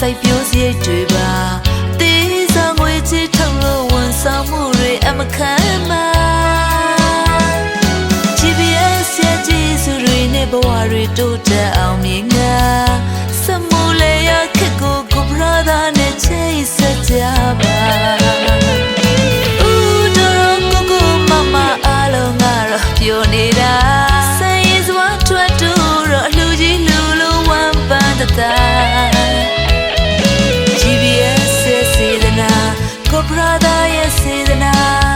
စိုက်ပျိုးစရိတ်တွေပါသေးစားငွေချေထုံလို့ဝန်ဆောင်မှုတွေအမခံမှာ GPS ရဲ့ကျေးဇူးတွေနဲ့ဘဝတွေတိုးတက်အောင်မြင်ငါစမူလေရခက်ကိုကိုဘရာဒါနဲ့ချေးဆက်ကြပါပြောနေတာဆင်းရဲစွာထွက်တူတော့အလှကြီးလူလူဝမ်းပန်းတသာ Cobrada y Sidna